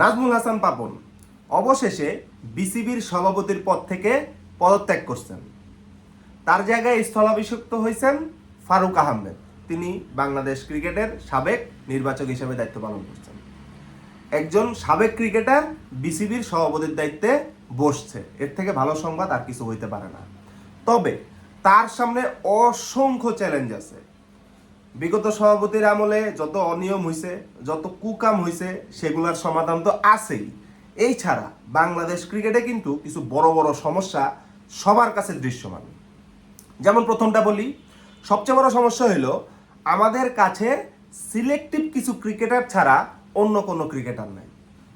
নাজমুল হাসান পাপন অবশেষে বিসিবির সভাপতির পদ থেকে পদত্যাগ করছেন। তার জায়গায় স্থলাভিষিক্ত হয়েছেন ফারুক আহমেদ। তিনি বাংলাদেশ ক্রিকেটের সাবেক নির্বাচক হিসেবে দায়িত্ব পালন করছেন। একজন সাবেক ক্রিকেটার বিসিবির সভাপতির দায়িত্বে বসছে। এর থেকে ভালো সংবাদ আর কিছু হইতে পারে না। তবে তার সামনে অসংখ্য চ্যালেঞ্জ আছে। বিগত সভাপতির আমলে যত অনিয়ম হয়েছে যত কুকাম হয়েছে সেগুলোর সমাধান তো আছেই। এই ছাড়া বাংলাদেশ ক্রিকেটে কিন্তু কিছু বড় বড় সমস্যা সবার কাছে দৃশ্যমান। যেমন প্রথমটা বলি, সবচেয়ে বড় সমস্যা হলো আমাদের কাছে সিলেক্টিভ কিছু ক্রিকেটার ছাড়া অন্য কোনো ক্রিকেটার নাই।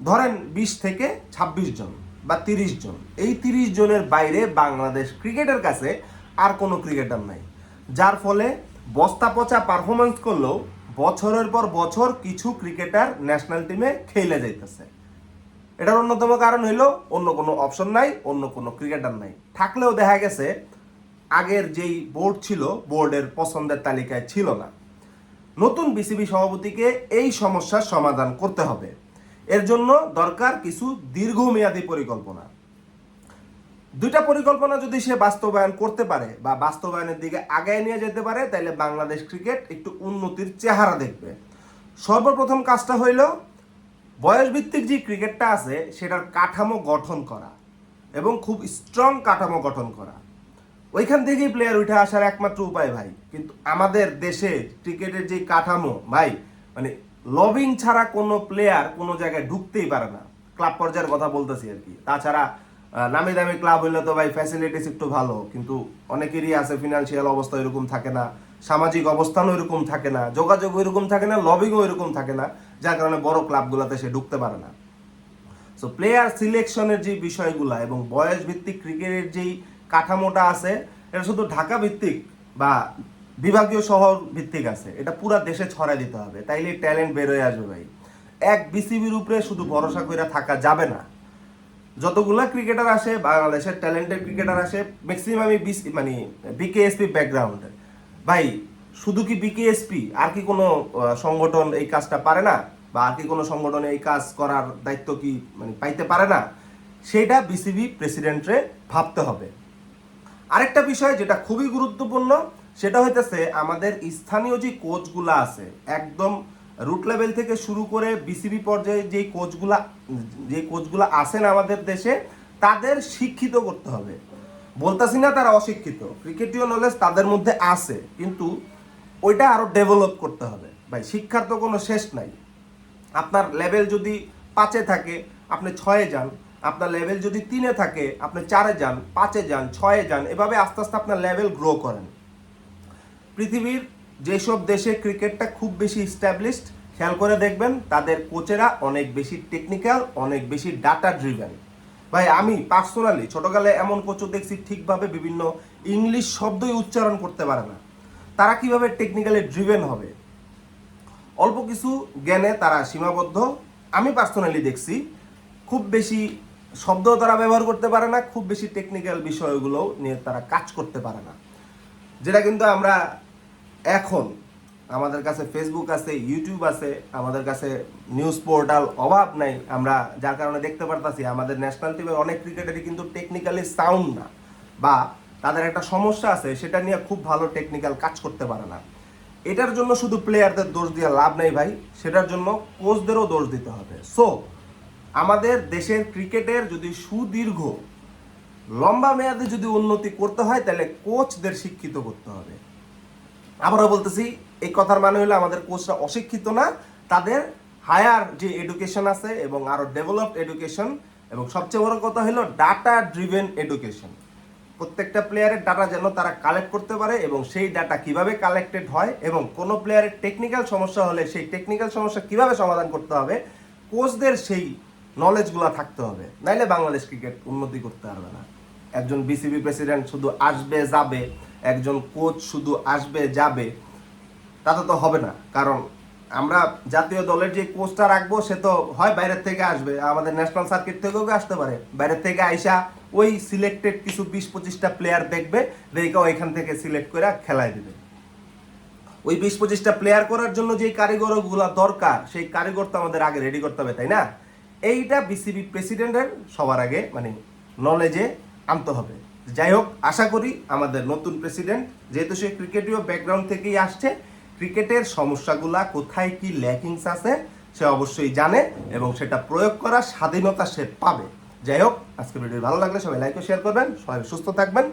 ধরেন বিশ থেকে ২৬ জন বা তিরিশ জন। এই তিরিশ জনের বাইরে বাংলাদেশ ক্রিকেটের কাছে আর কোনো ক্রিকেটার নাই। যার ফলে বস্তা পচা পারফরমেন্স করলেও বছরের পর বছর কিছু ক্রিকেটার ন্যাশনাল টিমে খেলে যাইতেছে। এটার অন্যতম কারণ হইল অন্য কোনো অপশন নাই, অন্য কোনো ক্রিকেটার নাই। থাকলেও দেখা গেছে, আগের যেই বোর্ড ছিল বোর্ডের পছন্দের তালিকায় ছিল না। নতুন বিসিবি সভাপতিকে এই সমস্যার সমাধান করতে হবে। এর জন্য দরকার কিছু দীর্ঘমেয়াদী পরিকল্পনা। দুইটা পরিকল্পনা যদি সে বাস্তবায়ন করতে পারে বা বাস্তবায়নের দিকে আগায় নিয়ে যেতে পারে তাহলে বাংলাদেশ ক্রিকেট একটু উন্নতির চেহারা দেখবে। সর্বপ্রথম কাজটা হইল, বয়সভিত্তিক যে ক্রিকেটটা আছে, সেটার কাঠামো গঠন করা এবং খুব স্ট্রং কাঠামো গঠন করা। ওইখান থেকেই প্লেয়ার উঠে আসার একমাত্র উপায় ভাই, কিন্তু আমাদের দেশে ক্রিকেটের যে কাঠামো ভাই মানে লবিং ছাড়া কোনো প্লেয়ার কোনো জায়গায় ঢুকতেই পারে না। ক্লাব পর্যায়ের কথা বলতেছি আর কি। তাছাড়া নামি দামি ক্লাব হইলে তো ভাই ফ্যাসিলিটিস একটু ভালো, কিন্তু অনেকেরই আছে ফিনান্সিয়াল অবস্থা এরকম থাকে না, সামাজিক অবস্থানও এরকম থাকে না, যোগাযোগ এরকম থাকে না লবিংও এরকম থাকে না, যার কারণে বড় ক্লাবগুলোতে সে ঢুকতে পারে না। সো প্লেয়ার সিলেকশনের যে বিষয়গুলা এবং বয়স ভিত্তিক ক্রিকেটের যেই কাঠামোটা আছে, এটা শুধু ঢাকা ভিত্তিক বা বিভাগীয় শহর ভিত্তিক আছে, এটা পুরো দেশে ছড়াই দিতে হবে, তাইলে ট্যালেন্ট বের হয়ে আসবে ভাই। এক বিসিবির উপরে শুধু ভরসা করে থাকা যাবে না। যতগুলা ক্রিকেটার আসে, বাংলাদেশের ট্যালেন্টেড ক্রিকেটার আসে ম্যাক্সিমামই বিসি মানে বিকেএসপি ব্যাকগ্রাউন্ডে ভাই, শুধু কি বিকেএসপি আর কি কোনো সংগঠন এই কাজটা পারে না? বা আর কি কোনো সংগঠন এই কাজ করার দায়িত্ব কি মানে পাইতে পারে না? সেটা বিসিবি প্রেসিডেন্টরে ভাবতে হবে। আরেকটা বিষয় যেটা খুবই গুরুত্বপূর্ণ, সেটা হইতেছে আমাদের স্থানীয় যে কোচগুলা আছে, একদম রুট লেভেল থেকে শুরু করে বিসিবি পর্যায়ে যে কোচগুলা যে কোচগুলা আসেন আমাদের দেশে, তাদের শিক্ষিত করতে হবে। বলতাছি না তারা অশিক্ষিত। ক্রিকেটীয় নলেজ তাদের মধ্যে আছে, কিন্তু ওইটা আরও ডেভেলপ করতে হবে। ভাই, শিক্ষার তো কোনো শেষ নাই। আপনার লেভেল যদি পাঁচে থাকে, আপনি ছয়ে যান। আপনার লেভেল যদি তিনে থাকে, আপনি চারে যান, পাঁচে যান, ছয়ে যান, এভাবে আস্তে আস্তে আপনার লেভেল গ্রো করেন। পৃথিবীর যেসব দেশে ক্রিকেটটা খুব বেশি স্ট্যাবলিশড খেয়াল করে দেখবেন তাদের কোচেরা অনেক বেশি টেকনিক্যাল অনেক বেশি ডাটা ড্রিভেন ভাই, আমি পার্সোনালি ছোটকালে এমন কোচও দেখছি ঠিকভাবে বিভিন্ন ইংলিশ শব্দই উচ্চারণ করতে পারে না। তারা কীভাবে টেকনিক্যালি ড্রিভেন হবে? অল্প কিছু জ্ঞানে তারা সীমাবদ্ধ। আমি পার্সোনালি দেখছি, খুব বেশি শব্দ তারা ব্যবহার করতে পারে না, খুব বেশি টেকনিক্যাল বিষয়গুলো নিয়ে তারা কাজ করতে পারে না। যেটা কিন্তু আমরা এখন আমাদের কাছে ফেসবুক আছে ইউটিউব আছে, আমাদের কাছে নিউজ পোর্টাল অভাব নাই। আমরা যার কারণে দেখতে পারতাছি, আমাদের ন্যাশনাল টিমের অনেক ক্রিকেটারই কিন্তু টেকনিক্যালি সাউন্ড না বা তাদের একটা সমস্যা আছে, সেটা নিয়ে খুব ভালো টেকনিক্যাল কাজ করতে পারে না। এটার জন্য শুধু প্লেয়ারদের দোষ দিয়ে লাভ নেই ভাই, সেটার জন্য কোচদেরও দোষ দিতে হবে। সো আমাদের দেশের ক্রিকেটের যদি সুদীর্ঘ, লম্বা মেয়াদে যদি উন্নতি করতে হয়, তাহলে কোচদের শিক্ষিত করতে হবে। আবারও বলতেছি, এই কথার মানে হলো আমাদের কোচরা অশিক্ষিত না, তাদের হায়ার যে এডুকেশন আছে এবং আরও ডেভেলপড এডুকেশন এবং সবচেয়ে বড় কথা হলো ডাটা ড্রিভেন এডুকেশন প্রত্যেকটা প্লেয়ারের ডাটা যেন তারা কালেক্ট করতে পারে এবং সেই ডাটা কীভাবে কালেক্টেড হয় এবং কোনো প্লেয়ারের টেকনিক্যাল সমস্যা হলে সেই টেকনিক্যাল সমস্যা কীভাবে সমাধান করতে হবে কোচদের সেই নলেজগুলো থাকতে হবে। নাইলে বাংলাদেশ ক্রিকেট উন্নতি করতে পারবে না। একজন বিসিবি প্রেসিডেন্ট শুধু আসবে, যাবে, একজন কোচ শুধু আসবে, যাবে, তাতে তো হবে না। কারণ আমরা জাতীয় দলের যে কোচটা রাখব, সে তো হয় বাইরের থেকে আসবে। আমাদের ন্যাশনাল সার্কিট থেকেও আসতে পারে? বাইরের থেকে আইসা ওই সিলেক্টেড কিছু বিশ পঁচিশটা প্লেয়ার দেখবে, দেখে ওইখান থেকে সিলেক্ট করে খেলায় দেবে। ওই বিশ পঁচিশটা প্লেয়ার করার জন্য যে কারিগরগুলো দরকার, সেই কারিগর তো আমাদের আগে রেডি করতে হবে, তাই না? এইটা বিসিবি প্রেসিডেন্টের সবার আগে মানে নলেজে আনতে হবে। যাই হোক, আশা করি আমাদের নতুন প্রেসিডেন্ট, যেহেতু সে ক্রিকেটীয় ব্যাকগ্রাউন্ড থেকেই আসছে, ক্রিকেটের সমস্যাগুলা কোথায় কি ল্যাকিংস আছে, সে অবশ্যই জানে এবং সেটা প্রয়োগ করার স্বাধীনতা সে পাবে। যাই হোক আজকে ভিডিও ভালো লাগলে সবাই লাইক ও শেয়ার করবেন, সবাই সুস্থ থাকবেন।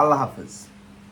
আল্লাহ হাফেজ।